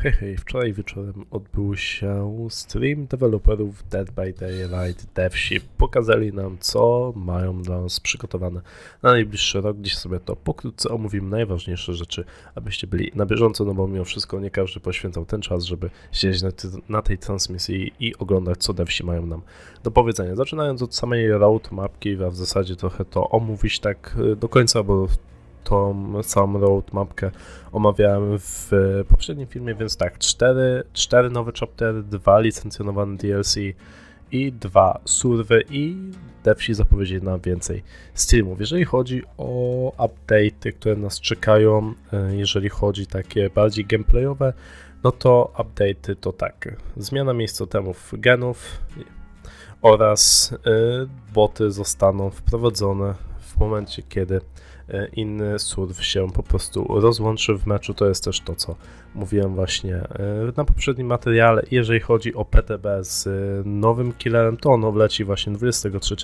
Hej, hej, wczoraj wieczorem odbył się stream deweloperów Dead by Daylight DevShip. Pokazali nam, co mają dla nas przygotowane na najbliższy rok. Dziś sobie to pokrótce omówimy najważniejsze rzeczy, abyście byli na bieżąco, no bo mimo wszystko nie każdy poświęcał ten czas, żeby siedzieć na, na tej transmisji i oglądać, co devsi mają nam do powiedzenia. Zaczynając od samej roadmapki, a w zasadzie trochę to omówić tak y, do końca, bo tą całą roadmapkę omawiałem w poprzednim filmie, więc tak, cztery, cztery nowe chaptery, dwa licencjonowane DLC i dwa surwy i devsi zapowiedzieli nam więcej streamów. Jeżeli chodzi o update'y, które nas czekają, e, jeżeli chodzi takie bardziej gameplayowe, no to update'y to tak, zmiana miejscotemów genów oraz e, boty zostaną wprowadzone w momencie, kiedy e, inny surf się po prostu rozłączy w meczu. To jest też to, co mówiłem właśnie e, na poprzednim materiale. Jeżeli chodzi o PTB z e, nowym killerem, to ono wleci właśnie 23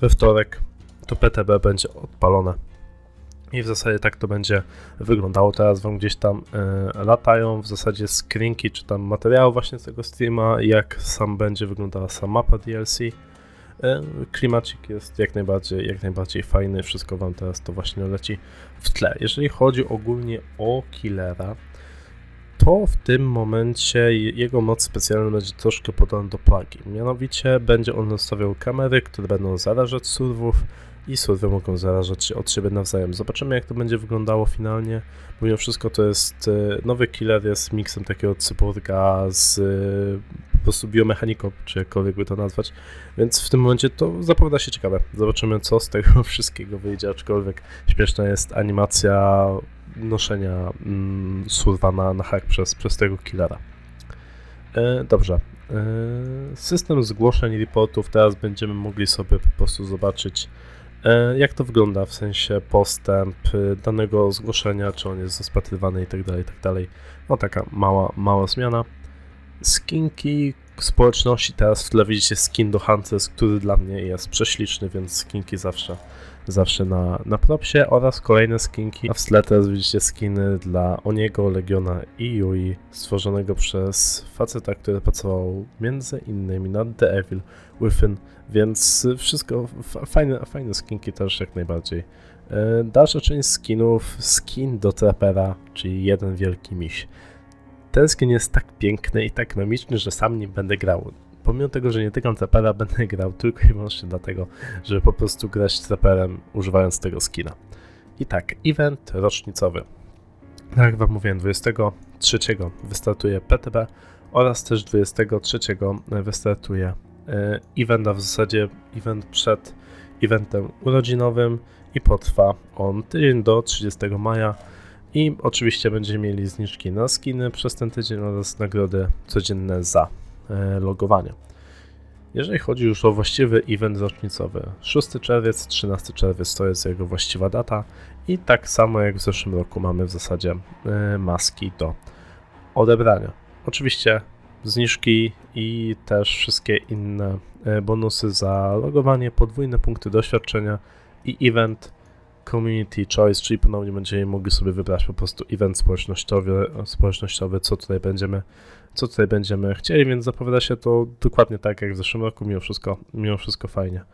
we wtorek. To PTB będzie odpalone. I w zasadzie tak to będzie wyglądało. Teraz wam gdzieś tam e, latają w zasadzie screenki czy tam materiały właśnie z tego streama, jak sam będzie wyglądała sama mapa DLC. E, Klimacik jest jak najbardziej, jak najbardziej fajny, wszystko wam teraz to właśnie leci w tle. Jeżeli chodzi ogólnie o killera, to w tym momencie je- jego moc specjalna będzie troszkę podana do plagi. Mianowicie będzie on nastawiał kamery, które będą zarażać surwów i surwy mogą zarażać się od siebie nawzajem. Zobaczymy jak to będzie wyglądało finalnie. Mimo wszystko to jest e, nowy killer, jest miksem takiego cyborga z prostu biomechaniką, czy jakkolwiek by to nazwać. Więc w tym momencie to zapowiada się ciekawe. Zobaczymy, co z tego wszystkiego wyjdzie, aczkolwiek śmieszna jest animacja noszenia mm, surwa na, na hak przez, przez tego killera. E, dobrze. E, system zgłoszeń reportów teraz będziemy mogli sobie po prostu zobaczyć, e, jak to wygląda, w sensie postęp e, danego zgłoszenia, czy on jest rozpatrywany i tak dalej, i tak. No taka mała, mała zmiana. Skinki społeczności, teraz w tle widzicie skin do Hunters, który dla mnie jest prześliczny, więc skinki zawsze, zawsze na, na propsie oraz kolejne skinki, a w tle teraz widzicie skiny dla Oniego, Legiona i Yui, stworzonego przez faceta, który pracował między innymi nad The Evil Within, więc wszystko, fa- fajne, fajne skinki też jak najbardziej. E, Dalsza część skinów, skin do Trapera, czyli jeden wielki miś. Ten skin jest tak piękny i tak memiczny, że sam nie będę grał. Pomimo tego, że nie tykam trapera, będę grał tylko i wyłącznie dlatego, żeby po prostu grać traperem używając tego skina. I tak, event rocznicowy. Tak jak wam mówiłem, 23 wystartuje PTB oraz też 23 wystartuje e, event, a w zasadzie event przed eventem urodzinowym i potrwa on tydzień do 30 maja. I oczywiście będziemy mieli zniżki na skiny przez ten tydzień oraz nagrody codzienne za e, logowanie. Jeżeli chodzi już o właściwy event rocznicowy, 6 czerwiec, 13 czerwiec to jest jego właściwa data i tak samo jak w zeszłym roku mamy w zasadzie e, maski do odebrania. Oczywiście zniżki i też wszystkie inne e, bonusy za logowanie, podwójne punkty doświadczenia i event Community Choice, czyli ponownie będziemy mogli sobie wybrać po prostu event społecznościowy, społecznościowy co tutaj będziemy, co tutaj będziemy chcieli, więc zapowiada się to dokładnie tak jak w zeszłym roku, mimo wszystko, mimo wszystko fajnie.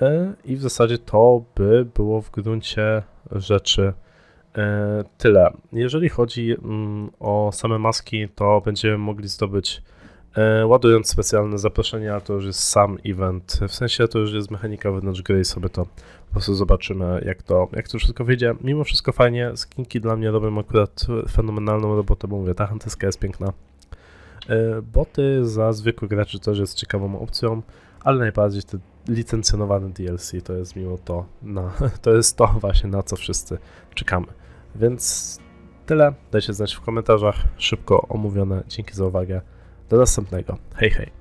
E, I w zasadzie to by było w gruncie rzeczy e, tyle. Jeżeli chodzi mm, o same maski, to będziemy mogli zdobyć e, ładując specjalne zaproszenia, to już jest sam event, w sensie to już jest mechanika wewnątrz gry i sobie to po prostu zobaczymy, jak to, jak to wszystko wyjdzie. Mimo wszystko fajnie, skinki dla mnie robią akurat fenomenalną robotę, bo mówię, ta hanteska jest piękna. E, Boty za zwykłych graczy też jest ciekawą opcją, ale najbardziej te licencjonowane DLC to jest mimo to, na, to jest to właśnie na co wszyscy czekamy. Więc tyle, dajcie znać w komentarzach, szybko omówione, dzięki za uwagę, do następnego, hej hej.